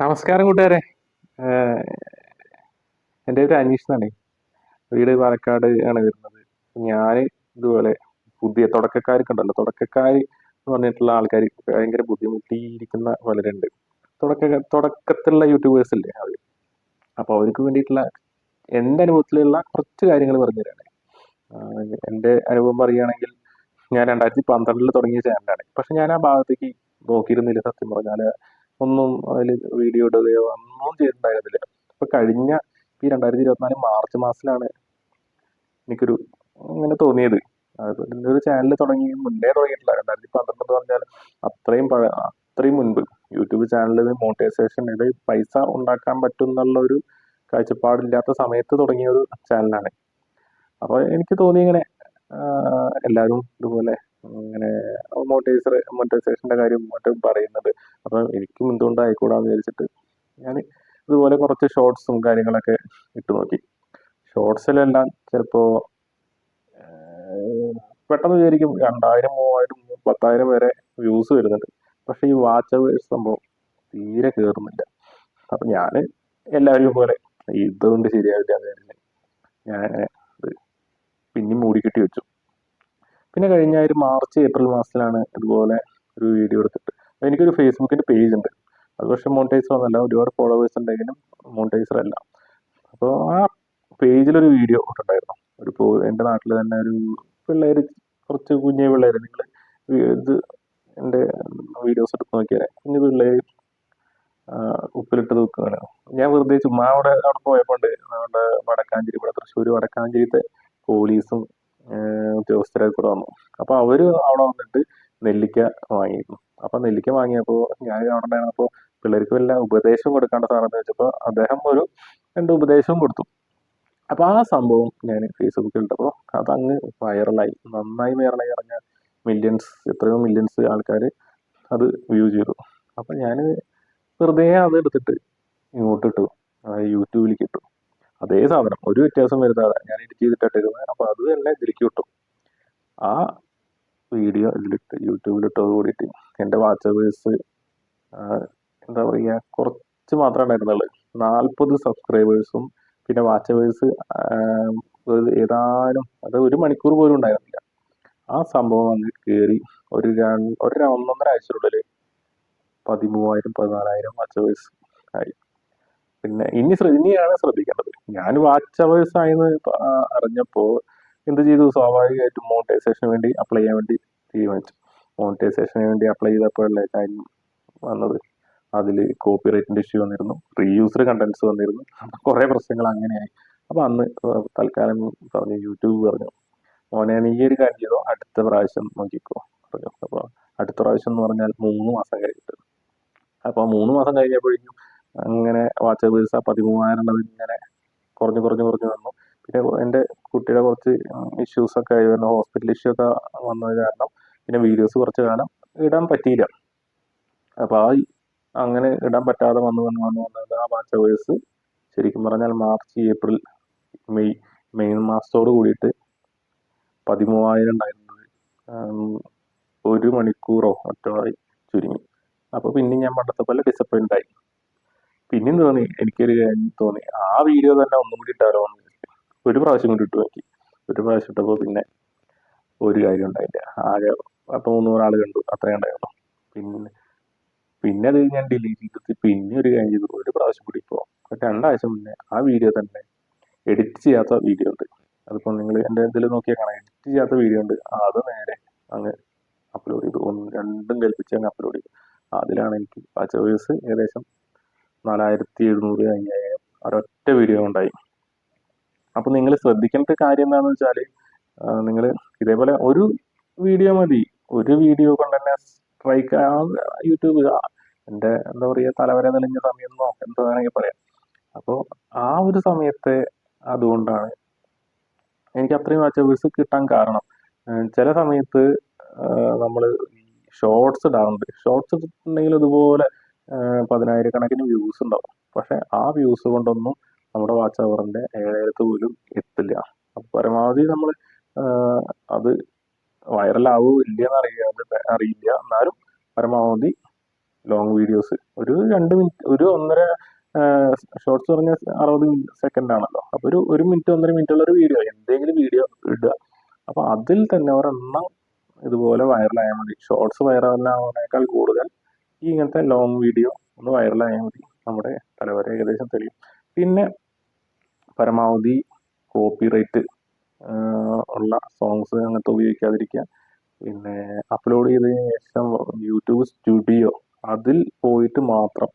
നമസ്കാരം കൂട്ടുകാരെ. എന്റെ പേര് അനീഷ് എന്നാണ്. വീട് പാലക്കാട് ആണ് വരുന്നത്. ഞാൻ ഇതുപോലെ പുതിയ തുടക്കക്കാർക്ക് ഉണ്ടല്ലോ തുടക്കക്കാർ എന്ന് പറഞ്ഞിട്ടുള്ള ആൾക്കാർ ഭയങ്കര ബുദ്ധിമുട്ടിയിരിക്കുന്ന പലരുണ്ട്. തുടക്ക തുടക്കത്തിലുള്ള യൂട്യൂബേഴ്സ് ഇല്ലേ അവർ അപ്പോൾ അവർക്ക് വേണ്ടിയിട്ടുള്ള എന്റെ അനുഭവത്തിലുള്ള കുറച്ച് കാര്യങ്ങൾ പറഞ്ഞുതരാണ്. എന്റെ അനുഭവം പറയുകയാണെങ്കിൽ ഞാൻ രണ്ടായിരത്തി പന്ത്രണ്ടിൽ തുടങ്ങിയ ചാനലാണ് പക്ഷെ ഞാൻ ആ ഭാഗത്തേക്ക് നോക്കിയിരുന്നില്ല സത്യം പറഞ്ഞാൽ ഒന്നും അതിൽ വീഡിയോ ഇടുകയോ ഒന്നും ചെയ്തിട്ടുണ്ടായിരുന്നില്ല. ഇപ്പൊ കഴിഞ്ഞ ഈ രണ്ടായിരത്തി ഇരുപത്തിനാല് മാർച്ച് മാസത്തിലാണ് എനിക്കൊരു ഇങ്ങനെ തോന്നിയത്. അത് ഒരു ചാനൽ തുടങ്ങി മുന്നേ തുടങ്ങിയിട്ടില്ല. രണ്ടായിരത്തി പന്ത്രണ്ട് എന്ന് പറഞ്ഞാൽ അത്രയും പഴ അത്രയും മുൻപ് യൂട്യൂബ് ചാനലിൽ മോണിറ്റൈസേഷൻ ഇത് പൈസ ഉണ്ടാക്കാൻ പറ്റും എന്നുള്ള ഒരു കാഴ്ചപ്പാടില്ലാത്ത സമയത്ത് തുടങ്ങിയ ഒരു ചാനലാണ് അപ്പോൾ എനിക്ക് തോന്നി ഇങ്ങനെ എല്ലാവരും ഇതുപോലെ ഇങ്ങനെ മോണിറ്റൈസർ മോണിറ്റൈസേഷന്റെ കാര്യം മറ്റും പറയുന്നത്. അപ്പോൾ എനിക്കും എന്തുകൊണ്ട് ആയിക്കൂടാന്ന് വിചാരിച്ചിട്ട് ഞാൻ ഇതുപോലെ കുറച്ച് ഷോർട്സും കാര്യങ്ങളൊക്കെ ഇട്ടു നോക്കി. ഷോർട്സിലെല്ലാം ചിലപ്പോൾ പെട്ടെന്ന് വിചാരിക്കും രണ്ടായിരം മൂവായിരം പത്തായിരം വരെ വ്യൂസ് വരുന്നുണ്ട്. പക്ഷേ ഈ വാച്ച് അവേഴ്സ് സംഭവം തീരെ കയറുന്നില്ല അപ്പം ഞാൻ എല്ലാവരും പോലെ ഇതുകൊണ്ട് ശരിയാവില്ല ഞാൻ പിന്നെ പിന്നെയും മൂടിക്കെട്ടി വെച്ചു. പിന്നെ കഴിഞ്ഞ ഒരു മാർച്ച് ഏപ്രിൽ മാസത്തിലാണ് ഇതുപോലെ ഒരു വീഡിയോ എടുത്തിട്ട്. എനിക്കൊരു ഫേസ്ബുക്കിന്റെ പേജ് ഉണ്ട്. അത് പക്ഷേ മോണിറ്റൈസർ ഒന്നല്ല ഒരുപാട് ഫോളോവേഴ്സ് ഉണ്ടെങ്കിലും മോണിറ്റൈസർ അല്ല. അപ്പോൾ ആ പേജിലൊരു വീഡിയോ ഇട്ടിട്ടുണ്ടായിരുന്നു. ഒരു പോ എന്റെ നാട്ടിൽ തന്നെ ഒരു പിള്ളേർ കുറച്ച് കുഞ്ഞു പിള്ളേർ നിങ്ങൾ ഇത് എന്റെ വീഡിയോസ് എടുത്ത് നോക്കിയാൽ കുഞ്ഞു പിള്ളേർ ഉപ്പിലിട്ട് തൂക്കുകയാണ് ഞാൻ വെറുതെ ചുമ്മാ അവിടെ അവിടെ പോയപ്പോണ്ട് നമ്മുടെ വടക്കാഞ്ചേരി ഇവിടെ തൃശ്ശൂർ വടക്കാഞ്ചേരിത്തെ പോലീസും ഏഹ് ഉദ്യോഗസ്ഥരൊക്കെ കൂടെ വന്നു. അപ്പോൾ അവർ അവിടെ വന്നിട്ട് നെല്ലിക്ക വാങ്ങിയിരുന്നു. അപ്പോൾ നെല്ലിക്ക വാങ്ങിയപ്പോൾ ഞാൻ അവിടെ ഉണ്ടായിരുന്നപ്പോൾ പിള്ളേർക്ക് വല്ല ഉപദേശം കൊടുക്കേണ്ട സാധനം വെച്ചപ്പോൾ അദ്ദേഹം ഒരു രണ്ട് ഉപദേശവും കൊടുത്തു. അപ്പോൾ ആ സംഭവം ഞാൻ ഫേസ്ബുക്കിൽ ഇട്ടപ്പോൾ അങ്ങ് വൈറലായി നന്നായി വൈറലായി ഇറങ്ങിയ മില്യൺസ് എത്രയോ മില്യൺസ് ആൾക്കാർ അത് വ്യൂ ചെയ്തു. അപ്പം ഞാൻ വെറുതെ അത് എടുത്തിട്ട് ഇങ്ങോട്ട് ഇട്ടു. യൂട്യൂബിലേക്ക് ഇട്ടു. അതേ സാധനം. ഒരു വ്യത്യാസം വരുത്താതെ. ഞാൻ എഡിറ്റ് ചെയ്തിട്ടിരുന്നത് അപ്പോൾ അത് തന്നെ ഇതിലേക്ക് ഇട്ടു. ആ വീഡിയോ ഇതിലിട്ട് യൂട്യൂബിലിട്ടത് കൂടിയിട്ട് എന്റെ വാച്ചേഴ്സ് എന്താ പറയുക കുറച്ച് മാത്രമേ ഉണ്ടായിരുന്നുള്ളൂ. നാൽപ്പത് സബ്സ്ക്രൈബേഴ്സും പിന്നെ വാച്ചേഴ്സ് ഏതാനും അത് ഒരു മണിക്കൂർ പോലും ഉണ്ടായിരുന്നില്ല. ആ സംഭവം അങ്ങ് കയറി ഒരു ഒരു ഒന്നൊന്നര ആഴ്ചയുള്ളിൽ പതിമൂവായിരം പതിനാലായിരം വാച്ചേഴ്സ് ആയി. പിന്നെ ഇനി ഇനിയാണ് ശ്രദ്ധിക്കേണ്ടത്. ഞാൻ വാച്ച് അവേഴ്സ് ആയെന്ന് അറിഞ്ഞപ്പോൾ എന്ത് ചെയ്തു? സ്വാഭാവികമായിട്ടും മോണിറ്റൈസേഷന് വേണ്ടി അപ്ലൈ ചെയ്യാൻ വേണ്ടി തീരുമാനിച്ചു. മോണിറ്റൈസേഷന് വേണ്ടി അപ്ലൈ ചെയ്തപ്പോഴല്ലേ കാര്യം വന്നത്? അതിൽ കോപ്പി റൈറ്റിന്റെ ഇഷ്യൂ വന്നിരുന്നു റീയൂസ്ഡ് കണ്ടൻസ് വന്നിരുന്നു. കുറേ പ്രശ്നങ്ങൾ അങ്ങനെയായി. അപ്പോൾ അന്ന് തൽക്കാലം പറഞ്ഞു യൂട്യൂബ് പറഞ്ഞു മോനെ നീ ഒരു കാര്യം ചെയ്തോ? അടുത്ത പ്രാവശ്യം നോക്കിക്കോ പറഞ്ഞു. അപ്പോൾ അടുത്ത പ്രാവശ്യം എന്ന് പറഞ്ഞാൽ മൂന്ന് മാസം കഴിഞ്ഞിട്ട്. അപ്പോൾ മൂന്ന് മാസം കഴിഞ്ഞപ്പോഴേക്കും അങ്ങനെ വാച്ച് ദിവസം പതിമൂവായിരം ഇങ്ങനെ കുറഞ്ഞു കുറഞ്ഞു കുറഞ്ഞു വന്നു. പിന്നെ എന്റെ കുട്ടിയുടെ കുറച്ച് ഇഷ്യൂസൊക്കെ ആയി വന്നു ഹോസ്പിറ്റൽ ഇഷ്യൂ ഒക്കെ വന്നത് കാരണം പിന്നെ വീഡിയോസ് കുറച്ച് കാലം ഇടാൻ പറ്റിയില്ല. അപ്പോൾ ആ അങ്ങനെ ഇടാൻ പറ്റാതെ വന്ന് വന്ന് വന്ന് വന്നത് ആ വാച്ചബേഴ്സ് ശരിക്കും പറഞ്ഞാൽ മാർച്ച് ഏപ്രിൽ മെയ് മെയ് മാസത്തോട് കൂടിയിട്ട് പതിമൂവായിരം ഉണ്ടായിരുന്നത്. ഒരു മണിക്കൂറോ മറ്റോ ആയി ചുരുങ്ങി. അപ്പോൾ പിന്നെ ഞാൻ പണ്ടത്തെ പോലെ ഡിസപ്പോയിന്റ് ആയി. പിന്നെയും തോന്നി എനിക്കൊരു തോന്നി. ആ വീഡിയോ തന്നെ ഒന്നും കൂടി ഇട്ടാലോ. ഒരു പ്രാവശ്യം കൂടി ഇട്ട് നോക്കി. ഒരു പ്രാവശ്യം ഇട്ടപ്പോൾ പിന്നെ ഒരു കാര്യം ഉണ്ടായില്ല. ആകെ പത്ത് മുന്നൂറ് ആൾ കണ്ടു. അത്രയും ഉണ്ടായിരുന്നു പിന്നെ പിന്നെ അത് ഞാൻ ഡിലീറ്റ് ചെയ്തിട്ട് പിന്നെ ഒരു കാര്യം ചെയ്തു. ഒരു പ്രാവശ്യം കൂടി ഇപ്പോൾ രണ്ടാഴ്ച മുന്നേ ആ വീഡിയോ തന്നെ എഡിറ്റ് ചെയ്യാത്ത വീഡിയോ ഉണ്ട്. അതിപ്പോൾ നിങ്ങൾ എന്റെ ഇതിൽ നോക്കിയാൽ കാണാം. എഡിറ്റ് ചെയ്യാത്ത വീഡിയോ ഉണ്ട്. അത് നേരെ അങ്ങ് അപ്ലോഡ് ചെയ്തു. ഒന്ന് രണ്ടും കൽപ്പിച്ച് അങ്ങ് അപ്ലോഡ് ചെയ്തു. അതിലാണ് എനിക്ക് ആ ചോയ്സ് ഏകദേശം നാലായിരത്തി എഴുന്നൂറ് അയ്യായിരം ഒരൊറ്റ വീഡിയോ ഉണ്ടായി. അപ്പോൾ നിങ്ങൾ ശ്രദ്ധിക്കേണ്ട കാര്യം എന്താണെന്ന് വെച്ചാൽ നിങ്ങൾ ഇതേപോലെ ഒരു വീഡിയോ മതി. ഒരു വീഡിയോ കൊണ്ട് തന്നെ സ്ട്രൈക്ക് ആ യൂട്യൂബ് എന്റെ എന്താ പറയുക തലവരെ തെളിഞ്ഞ സമയം എന്നോ എന്താ വേണമെങ്കിൽ പറയാം. അപ്പോൾ ആ ഒരു സമയത്തെ അതുകൊണ്ടാണ് എനിക്ക് അത്രയും വാച്ച് വ്യൂസ് കിട്ടാൻ കാരണം. ചില സമയത്ത് നമ്മൾ ഷോർട്സ് ഇടാറുണ്ട്. ഷോർട്സ് ഇട്ടിട്ടുണ്ടെങ്കിൽ ഇതുപോലെ പതിനായിരക്കണക്കിന് വ്യൂസ് ഉണ്ടാവും. പക്ഷെ ആ വ്യൂസ് കൊണ്ടൊന്നും നമ്മുടെ വാച്ച് അവറിന്റെ ഏഴായിരത്ത് പോലും എത്തില്ല. അപ്പോൾ പരമാവധി നമ്മൾ അത് വൈറലാവോ ഇല്ലയെന്ന് അറിയാതെ അറിയില്ല. എന്നാലും പരമാവധി ലോങ് വീഡിയോസ് ഒരു രണ്ട് മിനിറ്റ് ഒരു ഒന്നര ഷോർട്സ് പറഞ്ഞ അറുപത് സെക്കൻഡ് ആണല്ലോ. അപ്പോൾ ഒരു ഒരു മിനിറ്റ് ഒന്നര മിനിറ്റ് ഉള്ള ഒരു വീഡിയോ എന്തെങ്കിലും വീഡിയോ ഇടുക. അപ്പോൾ അതിൽ തന്നെ ഒരെണ്ണം ഇതുപോലെ വൈറലായാൽ മതി. ഷോർട്സ് വൈറലാവുന്നതിനേക്കാൾ കൂടുതൽ ഈ ഇങ്ങനത്തെ ലോങ് വീഡിയോ ഒന്ന് വൈറലായാൽ മതി. നമ്മുടെ തലവരെ ഏകദേശം തെളിയും. പിന്നെ പരമാവധി കോപ്പിറൈറ്റ് ഉള്ള സോങ്സ് അങ്ങനത്തെ ഉപയോഗിക്കാതിരിക്കുക. പിന്നെ അപ്ലോഡ് ചെയ്തതിന് ശേഷം യൂട്യൂബ് സ്റ്റുഡിയോ അതിൽ പോയിട്ട് മാത്രം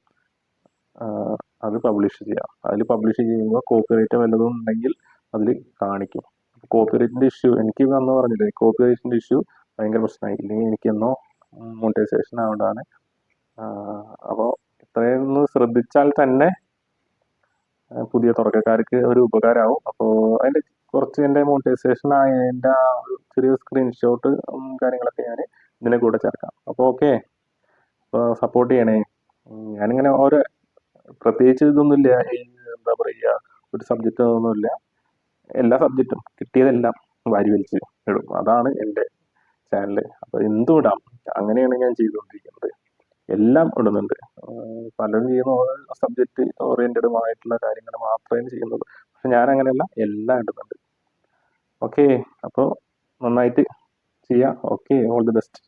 അത് പബ്ലിഷ് ചെയ്യാം അതിൽ പബ്ലിഷ് ചെയ്യുമ്പോൾ കോപ്പിറൈറ്റ് വല്ലതും ഉണ്ടെങ്കിൽ അതിൽ കാണിക്കും. കോപ്പിറൈറ്റിന്റെ ഇഷ്യൂ എനിക്ക് അന്ന് പറഞ്ഞില്ലേ കോപ്പിറൈറ്റിന്റെ ഇഷ്യൂ ഭയങ്കര പ്രശ്നമായി. ഇല്ലെങ്കിൽ എനിക്കെന്നോ മോണിറ്റൈസേഷൻ ആവേണ്ടതാണ് അപ്പോൾ ഇത്രയൊന്ന് ശ്രദ്ധിച്ചാൽ തന്നെ പുതിയ തുടക്കക്കാർക്ക് ഒരു ഉപകാരമാവും. അപ്പോൾ അതിന്റെ കുറച്ച് എന്റെ മോണിറ്റൈസേഷൻ ആയതിന്റെ ആ ചെറിയ സ്ക്രീൻഷോട്ട് കാര്യങ്ങളൊക്കെ ഞാൻ ഇതിന്റെ കൂടെ ചേർക്കാം. അപ്പോൾ ഓക്കെ അപ്പോൾ സപ്പോർട്ട് ചെയ്യണേ. ഞാനിങ്ങനെ ഓരോ പ്രത്യേകിച്ച് ഇതൊന്നുമില്ല. എന്താ പറയുക ഒരു സബ്ജക്റ്റ് ഒന്നുമില്ല. എല്ലാ സബ്ജക്റ്റും കിട്ടിയതെല്ലാം വാരി വലിച്ച് ഇടും. അതാണ് എന്റെ ചാനൽ അപ്പോൾ എന്തും ഇടാം. അങ്ങനെയാണ് ഞാൻ ചെയ്തുകൊണ്ടിരിക്കുന്നത്. എല്ലാം ഇടുന്നുണ്ട്. പലരും ചെയ്യുന്ന സബ്ജക്റ്റ് ഓറിയന്റഡും ആയിട്ടുള്ള കാര്യങ്ങൾ മാത്രമേ ചെയ്യുന്നുള്ളൂ. പക്ഷെ ഞാൻ അങ്ങനെയല്ല എല്ലാം ഇടുന്നുണ്ട്. ഓക്കെ അപ്പോൾ നന്നായിട്ട് ചെയ്യാം. Okay all the best